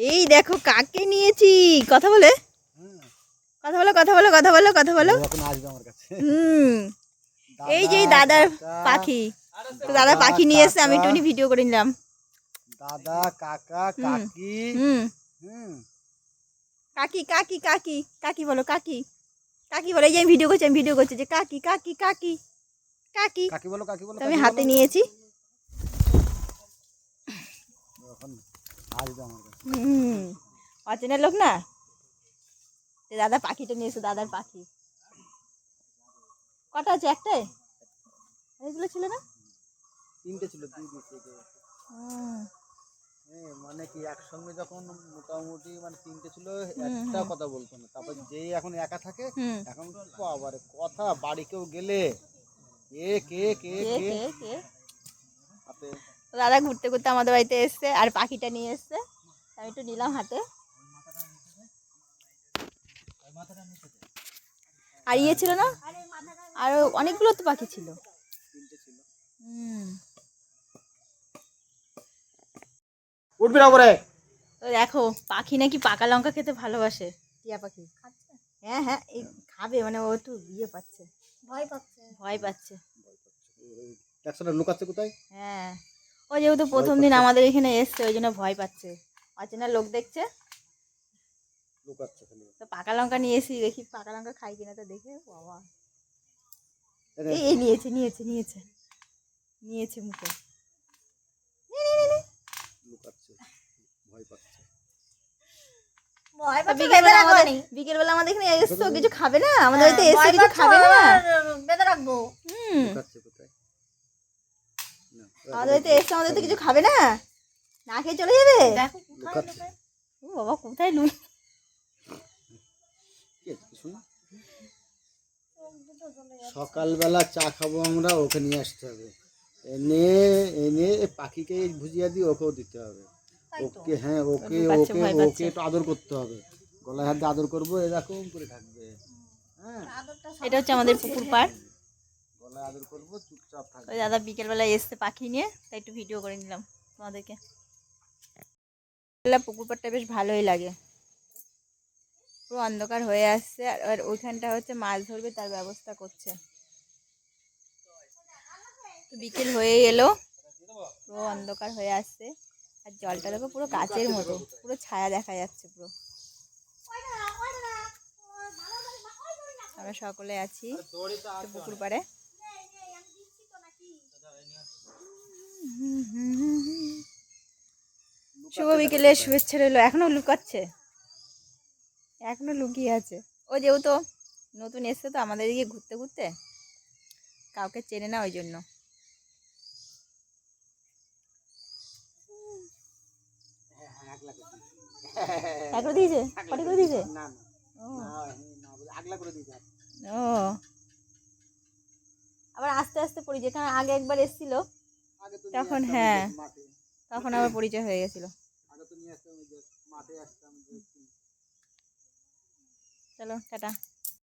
এই দেখো কাকে নিয়েছি? কথা বলে। কথা বলো কথা বলো কথা বলো কথা বলো। এখন আসবে আমার কাছে। হুম। এই যে এই দাদার পাখি। তো দাদা পাখি নিয়ে এসে আমি একটুখানি ভিডিও করে নিলাম। দাদা কাকা কাকি। হুম। হুম। কাকি কাকি কাকি। কাকি বলো কাকি। কাকি বলো এই যে আমি ভিডিও করছি আমি ভিডিও করছি যে কাকি কাকি কাকি। কাকি। কাকি বলো কাকি বলো আমি হাতে নিয়েছি। হুম অচেনের লোক না? দাদা পাখিটা নিয়ে এসো দাদার পাখি। কটা আছে একটাই এগুলো ছিল না? তিনটে ছিল দুই হ্যাঁ মানে কি একসঙ্গে যখন মোটামুটি মানে তিনটে ছিল একটা কথা বলতো না। তারপর যেই এখন একা থাকে এখন আবার কথা বাড়ি কেউ গেলে? কে কে কে কে কে? দাদা ঘুরতে ঘুরতে আমাদের বাড়িতে এসছে আর পাখিটা নিয়ে এসছে। আমি একটু নিলাম হাতে। আর ইয়ে ছিল না? আর অনেকগুলো তো পাখি ছিল। হুম। উঠবি না করে তো দেখো পাখি নাকি পাকা লঙ্কা খেতে ভালোবাসে। টিয়া পাখি। হ্যাঁ হ্যাঁ এই খাবে মানে ও একটু ইয়ে পাচ্ছে। ভয় পাচ্ছে। ভয় পাচ্ছে। লুকাচ্ছে কোথায়? হ্যাঁ। ও যেহেতু প্রথম দিন আমাদের এখানে এসছে ওই জন্য ভয় পাচ্ছে। অচেনা লোক দেখছে? তো পাকা লঙ্কা নিয়ে এসি দেখি পাকা লঙ্কা খাই কিনা তো দেখে বাবা। এই নিয়েছে নিয়েছে নিয়েছে। নিয়েছে মুখে। নে, নে, নে, নে। লুকাচ্ছে ভয় পাচ্ছে। বিকেলবেলা আমাদের এখানে এসছো কিছু খাবে না? আমাদের বাড়িতে এসে কিছু খাবে না? বেঁধে রাখব। হুম। আমাদের বাড়িতে এসে আমাদের তো কিছু খাবে না? না খেয়ে চলে যাবে? ও বাবা কোথায় লুই কি আছে, কিছু না সকালবেলা চা খাব আমরা ওকে নিয়ে আসতে হবে। এনে এনে এ পাখিকে ভুজিয়া দিয়ে ওকেও দিতে হবে। ওকে হ্যাঁ ওকে ওকে ওকে একটু আদর করতে হবে। গলায় হাত দিয়ে আদর করব এরকম করে থাকবে। হ্যাঁ। এটা হচ্ছে আমাদের পুকুর পাড়। আদর করব, চুপচাপ থাকবে। দাদা বিকেলবেলা এসছে পাখি নিয়ে, তাই একটু ভিডিও করে নিলাম তোমাদেরকে। পুকুর পাড়টা বেশ ভালোই লাগে। পুরো অন্ধকার হয়ে আসছে, আর- ওইখানটা হচ্ছে মাছ ধরবে, তার ব্যবস্থা করছে। বিকেল হয়ে এলো, পুরো অন্ধকার হয়ে আসছে, আর জলটা দেখো পুরো কাচের মতো, পুরো ছায়া দেখা যাচ্ছে পুরো। আমরা সকলে আছি পুকুর পাড়ে শুভ বিকেলে শুভেচ্ছা রইল। এখনও লুকাচ্ছে? এখনও লুকিয়ে আছে। ও যেহেতু নতুন এসছে তো আমাদের দিকে ঘুরতে ঘুরতে কাউকে চেনে না ওই জন্য। করে দিয়েছে? কটি করে ও। আবার আস্তে আস্তে পড়ি যেখানে আগে একবার এসেছিল তখন হ্যাঁ। তখন আবার পরিচয় হয়ে গেছিল। চলো টাটা।